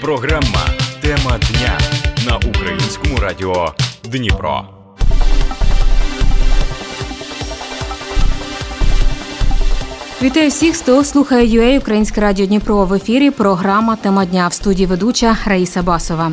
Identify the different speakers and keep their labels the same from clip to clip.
Speaker 1: Програма Тема дня на українському радіо Дніпро.
Speaker 2: Вітаю всіх, хто слухає UA Українське радіо Дніпро в ефірі. Програма Тема дня в студії ведуча Раїса Басова.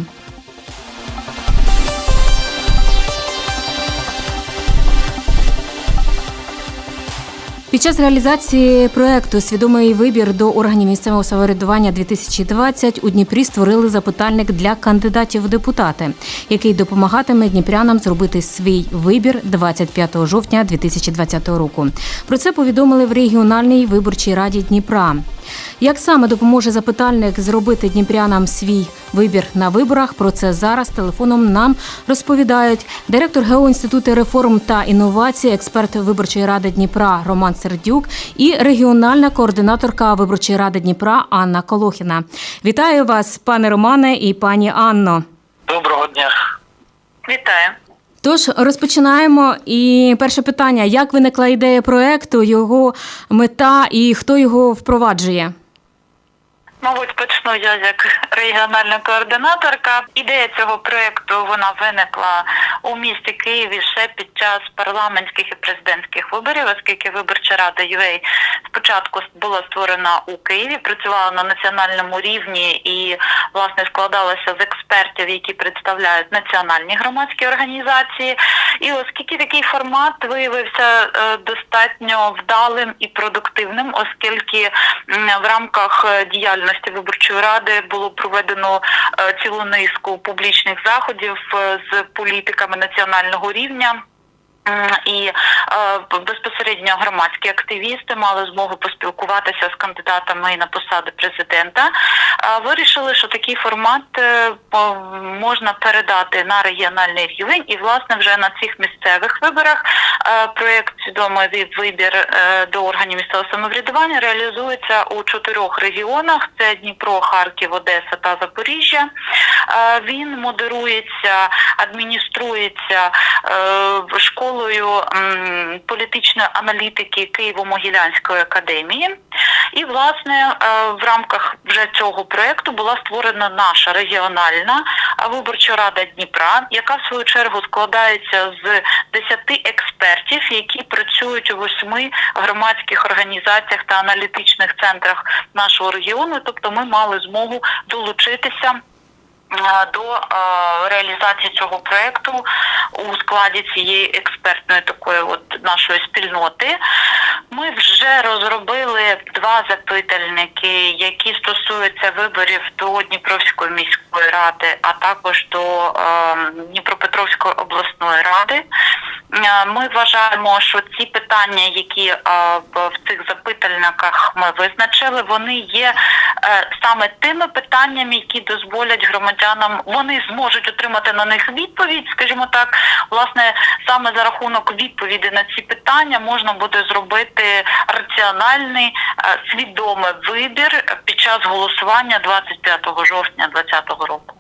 Speaker 2: Під час реалізації проекту Свідомий вибір до органів місцевого самоврядування 2020 у Дніпрі створили запитальник для кандидатів в депутати, який допомагатиме дніпрянам зробити свій вибір 25 жовтня 2020 року. Про це повідомили в регіональній виборчій раді Дніпра. Як саме допоможе запитальник зробити дніпрянам свій вибір на виборах? Про це зараз телефоном нам розповідають директор ГЕО інституту реформ та інновацій, експерт виборчої ради Дніпра Роман Сердюк і регіональна координаторка виборчої ради Дніпра Анна Колохіна. Вітаю вас, пане Романе і пані Анно.
Speaker 3: Доброго дня.
Speaker 4: Вітаю.
Speaker 2: Тож розпочинаємо. І перше питання: як виникла ідея проекту, його мета і хто його впроваджує?
Speaker 4: Мабуть, почну я як регіональна координаторка. Ідея цього проєкту вона виникла у місті Києві ще під час парламентських і президентських виборів, оскільки виборча рада UA спочатку була створена у Києві, працювала на національному рівні і власне складалася з експертів, які представляють національні громадські організації. І оскільки такий формат виявився е, достатньо вдалим і продуктивним, оскільки в рамках е, діяльності виборчої ради було проведено е, цілу низку публічних заходів з політиками національного рівня. М, І е, безпосередньо громадські активісти мали змогу поспілкуватися з кандидатами на посади президента. Е, Вирішили, що такий формат е, можна передати на регіональний рівень, і власне вже на цих місцевих виборах е, проєкт свідомий від вибір е, до органів місцевого самоврядування реалізується у чотирьох регіонах: це Дніпро, Харків, Одеса та Запоріжжя. Він модерується, адмініструється е, школою політичної аналітики Києво-Могилянської академії. І власне е, в рамках вже цього проекту була створена наша регіональна виборча рада Дніпра, яка в свою чергу складається з 10 експертів, які працюють у восьми громадських організаціях та аналітичних центрах нашого регіону. Тобто, ми мали змогу долучитися. До е, реалізації цього проекту у складі цієї експертної такої от нашої спільноти ми вже розробили два запитальники, які стосуються виборів до Дніпровської міської ради, а також до е, Дніпропетровської обласної ради. Е, Ми вважаємо, що ці питання, які е, в цих запитальниках ми визначили, вони є е, саме тими питаннями, які дозволять громадянам, вони зможуть отримати на них відповідь, скажімо так, власне, саме за рахунок відповіді на ці питання можна буде зробити раціональний, свідомий вибір під час голосування 25 жовтня 2020 року.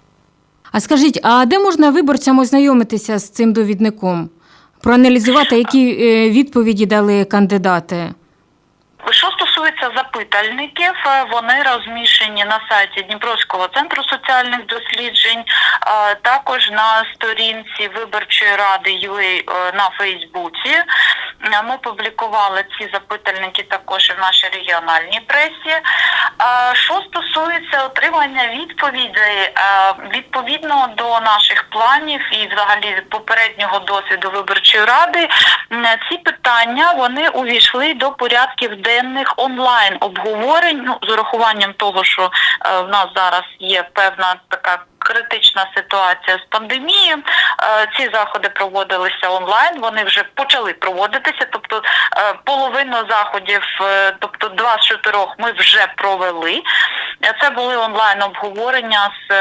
Speaker 2: А скажіть, а де можна виборцям ознайомитися з цим довідником? Проаналізувати, які е, відповіді дали кандидати?
Speaker 4: Що стосується запитальників, е, вони розміщені на сайті Дніпровського центру соціальних досліджень, е, також на сторінці виборчої ради UA е, на Фейсбуці. Ми публікували ці запитальники також в нашій регіональній пресі. Що стосується отримання відповідей, відповідно до наших планів і взагалі попереднього досвіду виборчої ради, ці питання вони увійшли до порядків денних онлайн обговорень. Ну, з урахуванням того, що е, в нас зараз є певна така. Критична ситуація з пандемією. Е, Ці заходи проводилися онлайн. Вони вже почали проводитися. Тобто е, половину заходів, тобто два з чотирьох, ми вже провели. Це були онлайн обговорення з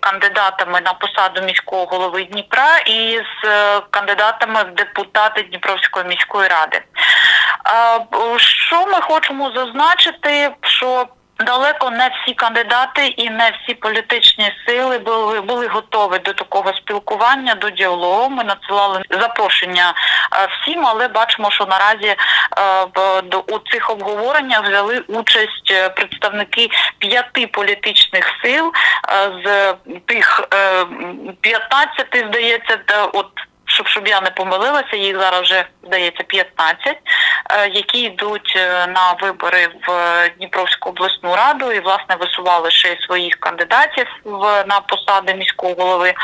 Speaker 4: кандидатами на посаду міського голови Дніпра і з кандидатами в депутати Дніпровської міської ради. Е, Що ми хочемо зазначити, що Далеко не всі кандидати і не всі політичні сили були були готові до такого спілкування, до діалогу. Ми надсилали запрошення е, всім, але бачимо, що наразі до- у цих обговореннях взяли участь е, представники п'яти політичних сил е, з тих е, 15, здається, от. Щоб, щоб я не помилилася, їх зараз вже здається 15, е, які йдуть е, на вибори в Дніпровську обласну раду і власне висували ще своїх кандидатів в на посади міського голови.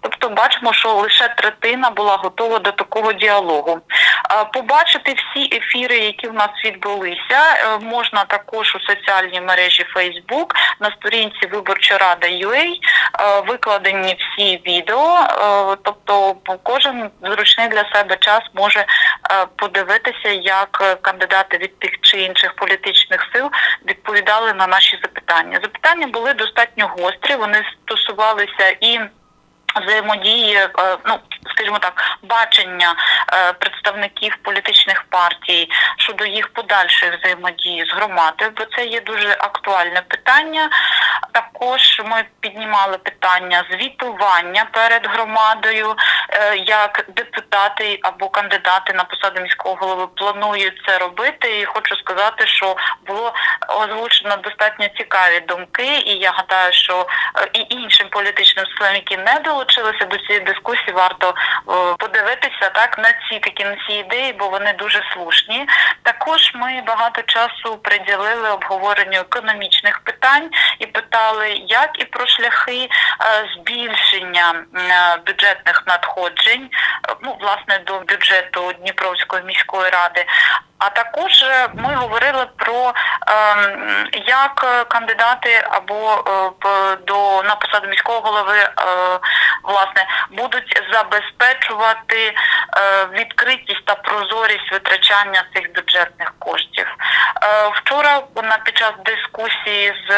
Speaker 4: Тобто бачимо, що лише третина була готова до такого діалогу. Е, Побачити всі ефіри, які в нас відбулися, е, можна також у соціальній мережі Facebook на сторінці Виборча Рада UA е, викладені всі відео. е, Тобто кожен зручний для себе час може е, подивитися, як е, кандидати від тих чи інших політичних сил відповідали на наші запитання. Запитання були достатньо гострі. Вони стосувалися і взаємодії, е, ну скажімо так, бачення е, представників політичних партій щодо їх подальшої взаємодії з громадою, бо це є дуже актуальне питання. Також ми піднімали питання звітування перед громадою, е, як депутати або кандидати на посаду міського голови планують це робити. І хочу сказати, що було озвучено достатньо цікаві думки, і я гадаю, що е, і іншим політичним силам, які не долучилися до цієї дискусії, варто е, подивитися так на ці такі на ці ідеї, бо вони дуже слушні. Також ми багато часу приділили обговоренню економічних питань і питали, як і про шляхи е, збільшення е, бюджетних надходжень, е, ну власне до бюджету Дніпровської міської ради. А також е, ми говорили про ем, як кандидати або е, до на посаду міського голови е, власне будуть забезпечувати відкритість та прозорість витрачання цих бюджетних коштів. Вчора під час дискусії з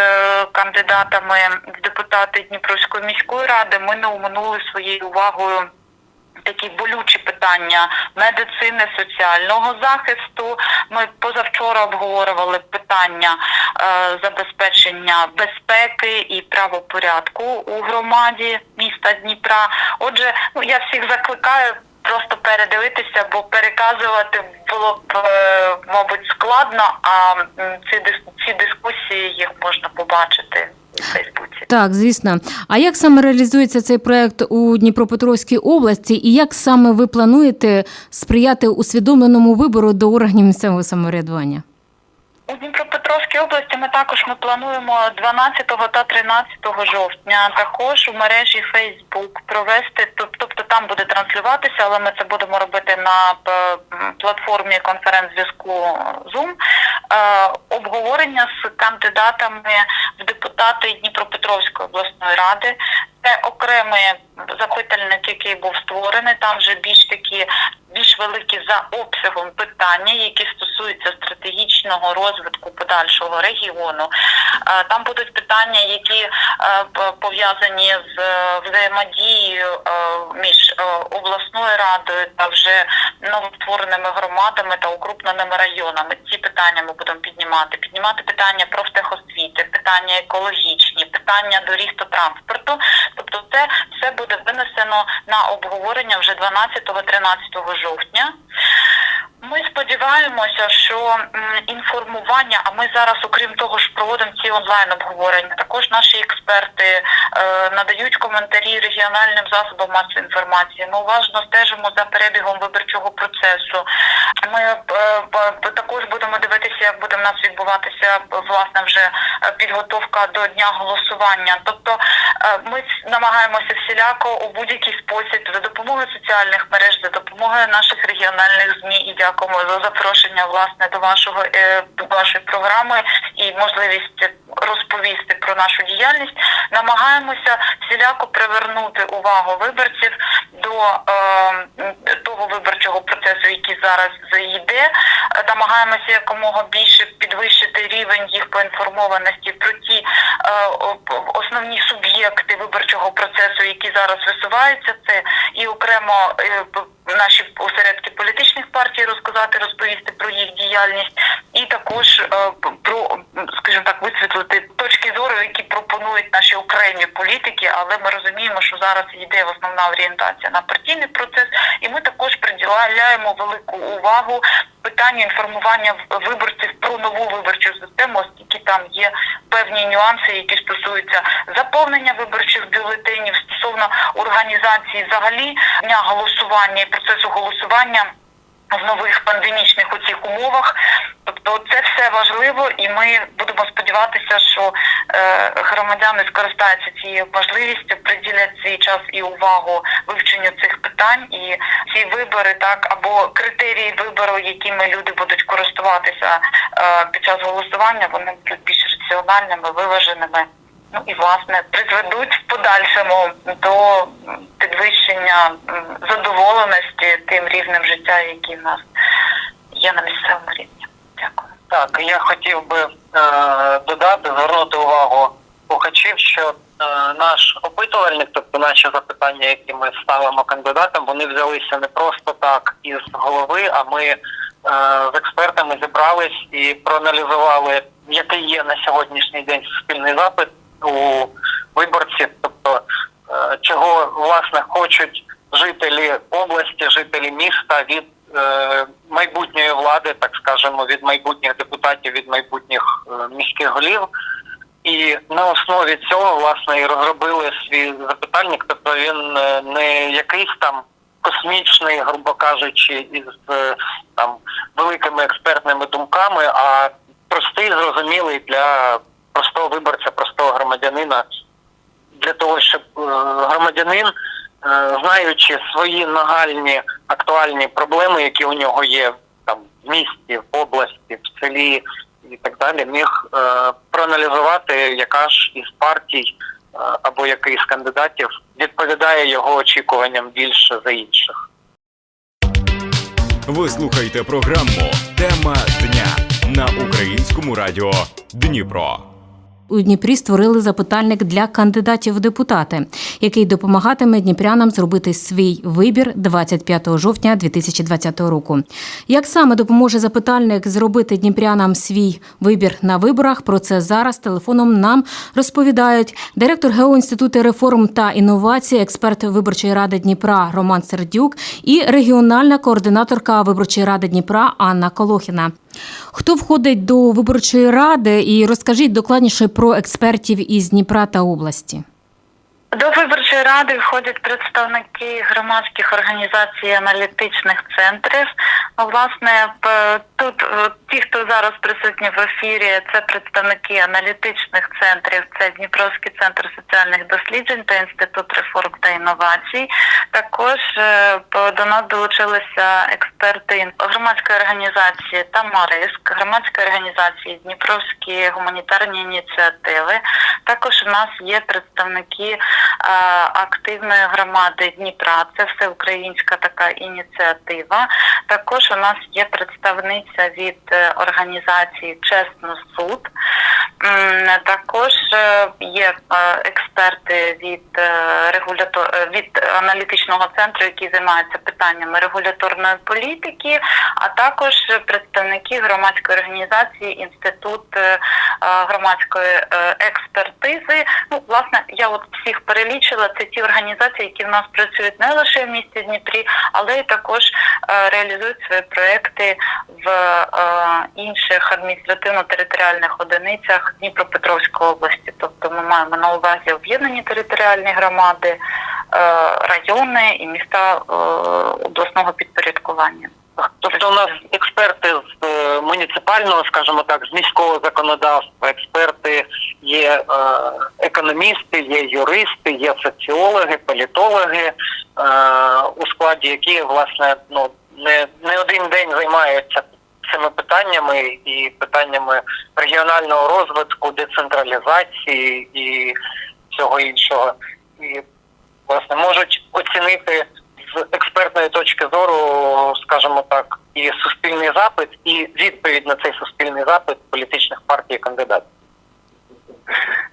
Speaker 4: кандидатами в депутати Дніпровської міської ради ми не оминули своєю увагою такі болючі питання медицини, соціального захисту. Ми позавчора обговорювали питання е, забезпечення безпеки і правопорядку у громаді міста Дніпра. Отже, ну я всіх закликаю. Просто передивитися, бо переказувати було б, е, мабуть, складно, а ці ці дискусії їх можна побачити у Фейсбуці.
Speaker 2: Так, звісно. А як саме реалізується цей проект у Дніпропетровській області, і як саме ви плануєте сприяти усвідомленому вибору до органів місцевого самоврядування?
Speaker 4: У Дніпропетровській області ми також ми плануємо 12 та 13 жовтня також у мережі Facebook провести, тобто там буде транслюватися, але ми це будемо робити на платформі конференц-зв'язку Zoom, е, обговорення з кандидатами в депутати Дніпропетровської обласної ради. Це окремий запитальник, який був створений. Там вже більш такі великі за обсягом питання, які стосуються стратегічного розвитку подальшого регіону. Е, Там будуть питання, які е, пов'язані з е, взаємодією між обласною радою та вже новоствореними громадами та укрупненими районами. Ці питання ми будемо піднімати. Піднімати питання профтехосвіти, питання екологічні, питання доріг та транспорту. Тобто, це все буде винесено на обговорення вже 12-13 жовтня. Ми сподіваємося, що інформування, а ми зараз, окрім того, ж проводимо ці онлайн обговорення. Також наші експерти е, надають коментарі регіональним засобам масової інформації. Ми уважно стежимо за перебігом виборчого процесу. Ми е, також будемо дивитися, як буде в нас відбуватися власне вже підготовка до дня голосування. Тобто е, ми намагаємося всіляко у будь-який спосіб за допомогою соціальних мереж, за допомогою наших регіональних змі і дякуємо за запрошення власне до вашого е, до вашої програми і можливість розповісти про нашу діяльність. Намагаємося всіляко привернути увагу виборців до е, того виборчого процесу, який зараз йде. Намагаємося якомога більше підвищити рівень їх поінформованості про ті е, основні суб'єкти виборчого процесу, які зараз висуваються. Це і окремо е, наші осередки політичних партій розказати, розповісти про їх діяльність, і також е, про, скажімо так, висвітлити точки зору, які пропонують наші окремі політики, але ми розуміємо, що зараз йде основна орієнтація на партійний процес, і ми також приділяємо велику увагу питанню інформування виборців про нову виборчу систему, оскільки там є певні нюанси, які стосуються заповнення виборчих бюлетенів стосовно організації взагалі дня голосування і процесу голосування в нових пандемічних оцих умовах. Тобто це все важливо, і ми будемо сподіватися, що е, громадяни скористаються цією можливістю, приділять свій час і увагу вивченню цих питань. І ці вибори, так або критерії вибору, якими люди будуть користуватися е, під час голосування, вони будуть більш раціональними, виваженими. Ну і власне призведуть в подальшому до підвищення задоволеності тим рівнем життя, який в нас є на місцевому рівні. Дякую.
Speaker 3: Так, я хотів би е, додати, звернути увагу слухачів, що е, наш опитувальник, тобто наші запитання, які ми ставимо кандидатам, вони взялися не просто так із голови, а ми е, з експертами зібрались і проаналізували, який є на сьогоднішній день суспільний запит у виборців, тобто е, чого власне хочуть жителі області, жителі міста від е, майбутньої влади, так скажемо, від майбутніх депутатів, від майбутніх е, міських голів. І на основі цього власне і розробили свій запитальник. Тобто він не якийсь там космічний, грубо кажучи, із там великими експертними думками, а простий, зрозумілий для простого виборця, простого громадянина, для того, щоб е, громадянин, е, знаючи свої нагальні актуальні проблеми, які у нього є там в місті, в області, в селі і так далі, міг е, проаналізувати, яка ж із партій або який з кандидатів відповідає його очікуванням більше за інших.
Speaker 1: Ви слухаєте програму Тема дня на українському радіо Дніпро.
Speaker 2: У Дніпрі створили запитальник для кандидатів в депутати, який допомагатиме дніпрянам зробити свій вибір 25 жовтня 2020 року. Як саме допоможе запитальник зробити дніпрянам свій вибір на виборах? Про це зараз телефоном нам розповідають директор ГЕО інституту реформ та інновацій, експерт виборчої ради Дніпра Роман Сердюк і регіональна координаторка виборчої ради Дніпра Анна Колохіна. Хто входить до виборчої ради і розкажіть докладніше про експертів із Дніпра та області.
Speaker 4: До виборчої ради входять представники громадських організацій аналітичних центрів. Власне, тут е, ті, хто зараз присутні в ефірі, це представники аналітичних центрів, це Дніпровський центр соціальних досліджень та інститут реформ та інновацій. Також е, до нас долучилися експерти громадської організації Тамариск, громадської організації Дніпровські гуманітарні ініціативи. Також у нас є представники активної громади Дніпра. Це всеукраїнська така ініціатива. Також у нас є представниця від е, організації Чесно суд. Також е, є е, експерти від регулятор від аналітичного центру, які займаються питаннями регуляторної політики, а також представники громадської організації Інститут громадської експертизи. Ну, власне, я от всіх перелічила. Це ті організації, які в нас працюють не лише в місті Дніпрі, але й також е, реалізують свої проекти в е, інших адміністративно-територіальних одиницях Дніпропетровської області. Тобто ми маємо на увазі об'єднані територіальні громади, е, райони і міста е, обласного підпорядкування.
Speaker 3: Тобто у нас експерти з муніципального, скажімо так, з міського законодавства, експерти є економісти, є юристи, є соціологи, політологи, у складі які власне ну не, не один день займаються цими питаннями і питаннями регіонального розвитку, децентралізації і всього іншого. І власне можуть оцінити з експертної точки зору, скажімо так, і суспільний запит, і відповідь на цей суспільний запит політичних партій і кандидатів.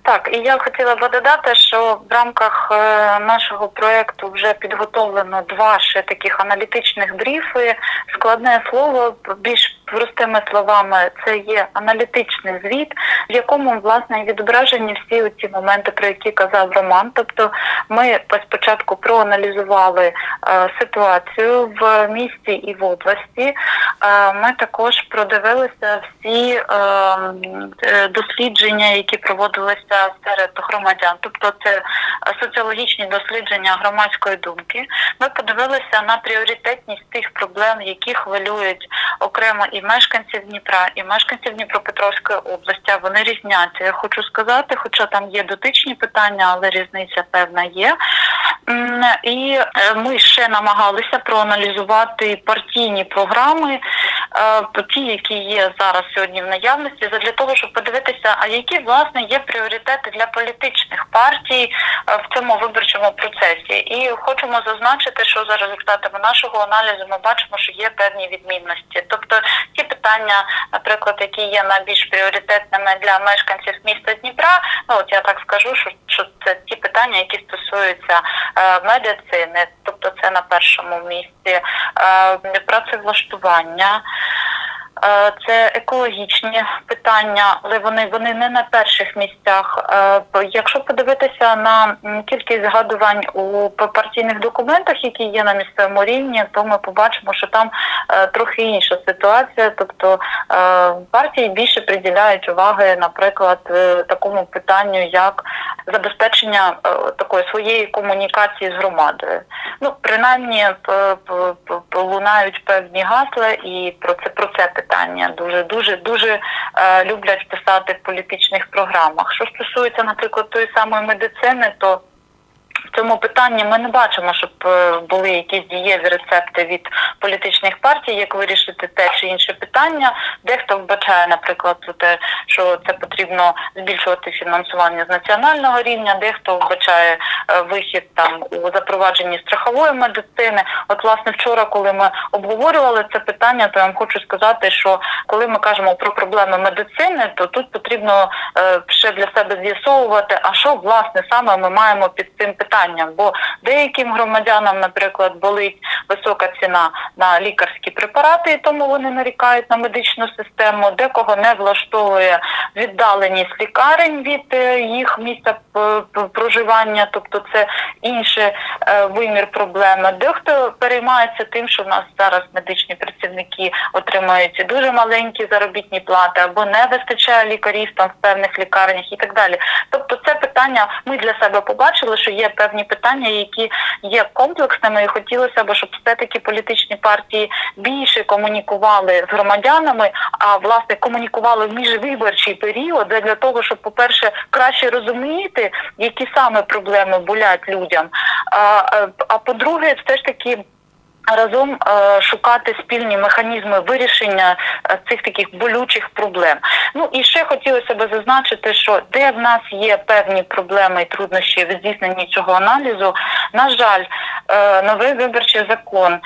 Speaker 4: Так, і я хотіла би додати, що в рамках е, нашого проекту вже підготовлено два ще таких аналітичних бріфи. Складне слово більш простими словами, це є аналітичний звіт, в якому власне відображені всі ці моменти, про які казав Роман. Тобто, ми спочатку проаналізували е, ситуацію в місті і в області. Е, Ми також продивилися всі е, дослідження, які проводилися серед громадян, тобто це соціологічні дослідження громадської думки. Ми подивилися на пріоритетність тих проблем, які хвилюють окремо і мешканців Дніпра, і мешканців Дніпропетровської області. Вони різняться. Я хочу сказати, хоча там є дотичні питання, але різниця певна є. І е, ми ще намагалися проаналізувати партійні програми, ті, які є зараз сьогодні в наявності, для того, щоб подивитися, а які власне є пріоритети для політичних партій е, в цьому виборчому процесі. І хочемо зазначити, що за результатами нашого аналізу ми бачимо, що є певні відмінності. Тобто ті питання, наприклад, які є найбільш пріоритетними для мешканців міста Дніпра, ну от я так скажу, що, що це ті питання, які стосуються е, медицини, тобто це на першому місці, е, працевлаштування. Е, Це екологічні питання, але вони, вони не на перших місцях. Е, Якщо подивитися на кількість згадувань у партійних документах, які є на місцевому рівні, то ми побачимо, що там е, трохи інша ситуація. Тобто партії більше приділяють уваги, наприклад, такому питанню, як забезпечення такої своєї комунікації з громадою. Ну, принаймні лунають певні гасла, і про це про це питання дуже дуже дуже е, люблять писати в політичних програмах. Що стосується, наприклад, тої самої медицини, то цьому питанні ми не бачимо, щоб е, були якісь дієві рецепти від політичних партій, як вирішити те чи інше питання. Дехто вбачає, наприклад, те, що це потрібно збільшувати фінансування з національного рівня, дехто вбачає е, вихід там у запровадженні страхової медицини. От, власне, вчора, коли ми обговорювали це питання, то я вам хочу сказати, що коли ми кажемо про проблеми медицини, то тут потрібно е, ще для себе з'ясовувати, а що власне саме ми маємо під цим питанням. Бо деяким громадянам, наприклад, болить висока ціна на лікарські препарати, і тому вони нарікають на медичну систему, декого не влаштовує віддаленість лікарень від е, їх місця п- проживання, тобто це інший е, вимір проблеми. Дехто переймається тим, що в нас зараз медичні працівники отримують дуже маленькі заробітні плати або не вистачає лікарів там в певних лікарнях і так далі. Тобто, це питання ми для себе побачили, що є певні питання, які є комплексними, і хотілося б, щоб все таки політичні партії більше комунікували з громадянами, а власне комунікували в міжвиборчий період для того, щоб, по-перше, краще розуміти, які саме проблеми болять людям. А, а по-друге, все ж таки. Разом е, шукати спільні механізми вирішення е, цих таких болючих проблем. Ну і ще хотілося б зазначити, що де в нас є певні проблеми і труднощі в здійсненні цього аналізу, на жаль, е, новий виборчий закон,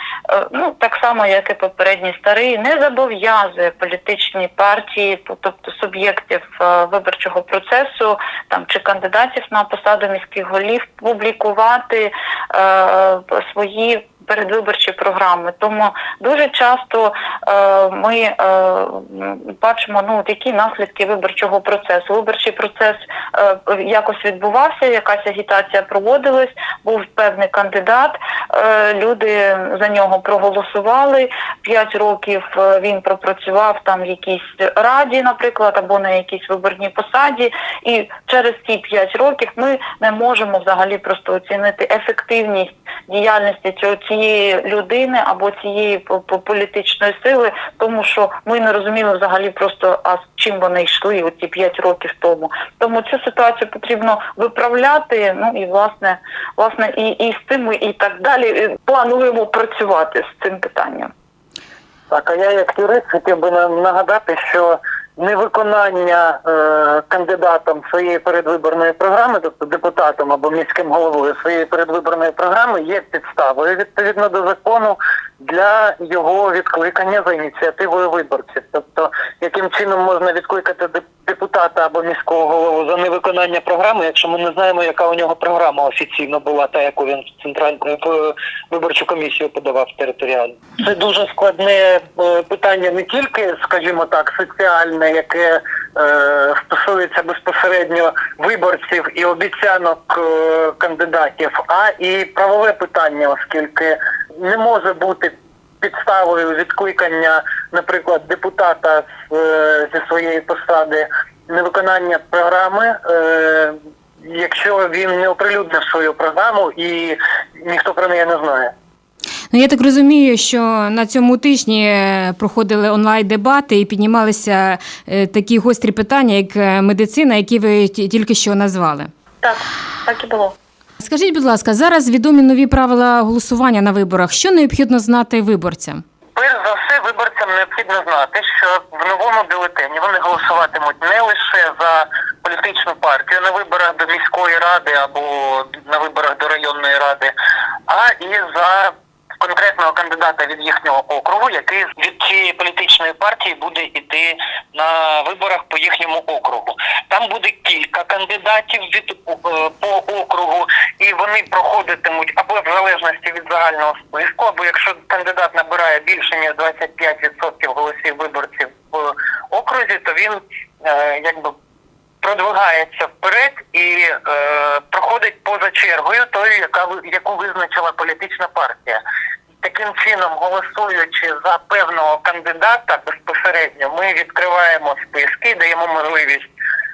Speaker 4: ну так само як і попередній старий, не зобов'язує політичні партії, тобто суб'єктів виборчого процесу, там чи кандидатів на посаду міських голів, публікувати е, свої передвиборчі програми. Тому дуже часто е, ми е, бачимо, ну які наслідки виборчого процесу. Виборчий процес е, якось відбувався, якась агітація проводилась, був певний кандидат. Е, люди за нього проголосували. П'ять років е, він пропрацював там в якійсь раді, наприклад, або на якійсь виборній посаді. І через ці п'ять років ми не можемо взагалі просто оцінити ефективність діяльності цього цієї людини або цієї по- по- політичної сили, тому що ми не розуміли взагалі просто а з чим вони йшли оці п'ять років тому. Тому цю ситуацію потрібно виправляти. Ну і власне, власне, і, і з цим і так далі плануємо працювати з цим питанням.
Speaker 3: Так, а я як юрист хотів би нагадати, що невиконання е, кандидатом своєї передвиборної програми, тобто депутатом або міським головою своєї передвиборної програми, є підставою відповідно до закону для його відкликання за ініціативою виборців. Тобто, яким чином можна відкликати депутата або міського голову за невиконання програми, якщо ми не знаємо, яка у нього програма офіційно була, та яку він в центральну в виборчу комісію подавав територіально. Це дуже складне е, питання не тільки, скажімо так, соціальне, яке е, стосується безпосередньо виборців і обіцянок е, кандидатів, а і правове питання, оскільки не може бути підставою відкликання, наприклад, депутата е, зі своєї посади невиконання програми, е, якщо він не оприлюднив свою програму і ніхто про неї не знає.
Speaker 2: Ну я так розумію, що на цьому тижні е, проходили онлайн дебати і піднімалися е, такі гострі питання, як е, медицина, які ви ті- тільки що назвали.
Speaker 4: Так, так і було.
Speaker 2: Скажіть, будь ласка, зараз відомі нові правила голосування на виборах. Що необхідно знати виборцям?
Speaker 3: Перш за все, виборцям необхідно знати, що в новому бюлетені вони голосуватимуть не лише за політичну партію на виборах до міської ради або на виборах до районної ради, а і за конкретного кандидата від їхнього округу, який від цієї політичної партії буде йти на виборах по їхньому округу. Там буде кілька кандидатів від е, по округу, і вони проходитимуть або в залежності від загального списку, або якщо кандидат набирає більше ніж 25% голосів виборців в окрузі, то він е, якби продвигається вперед і е, проходить поза чергою, тою, яка яку визначила політична партія. Таким чином, голосуючи за певного кандидата безпосередньо, ми відкриваємо списки, даємо можливість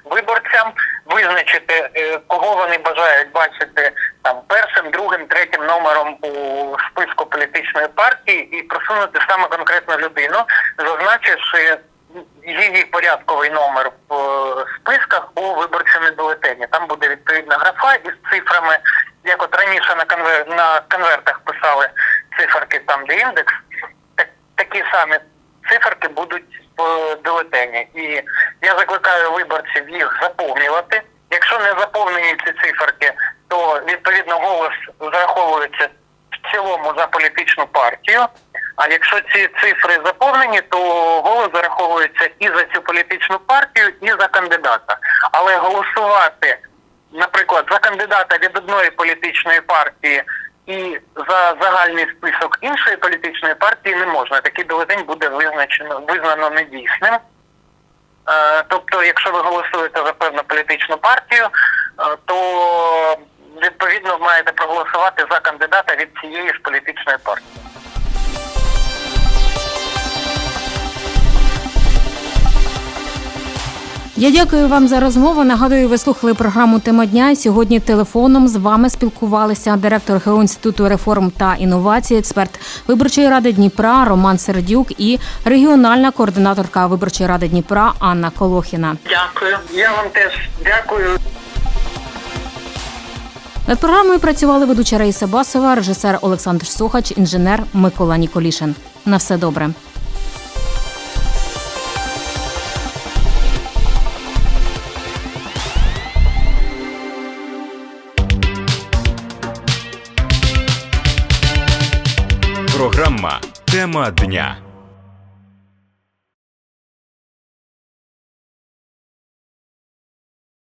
Speaker 3: виборцям визначити, е, кого вони бажають бачити там першим, другим, третім номером у списку політичної партії і просунути саме конкретну людину, зазначивши її порядковий номер в е, списках у виборчому бюлетені. Там буде відповідна графа із цифрами, як от раніше на конвер... на конвертах писали циферки там, де індекс, так, такі самі циферки будуть в бюлетені. І я закликаю виборців їх заповнювати. Якщо не заповнені ці циферки, то відповідно голос зараховується в цілому за політичну партію. А якщо ці цифри заповнені, то голос зараховується і за цю політичну партію, і за кандидата. Але голосувати, наприклад, за кандидата від одної політичної партії і за загальний список іншої політичної партії не можна. Такий бюлетень буде визначено визнано недійсним. Е, Тобто, якщо ви голосуєте за певну політичну партію, е, то відповідно маєте проголосувати за кандидата від цієї ж політичної партії.
Speaker 2: Я дякую вам за розмову. Нагадую, ви слухали програму Тема дня. Сьогодні телефоном з вами спілкувалися директор ГЕО інституту реформ та інновацій, експерт виборчої ради Дніпра Роман Сердюк і регіональна координаторка виборчої ради Дніпра Анна Колохіна.
Speaker 3: Дякую. Я вам теж дякую.
Speaker 2: Над програмою працювали ведуча Раїса Басова, режисер Олександр Сухач, інженер Микола Ніколішин. На все добре.
Speaker 1: Тема дня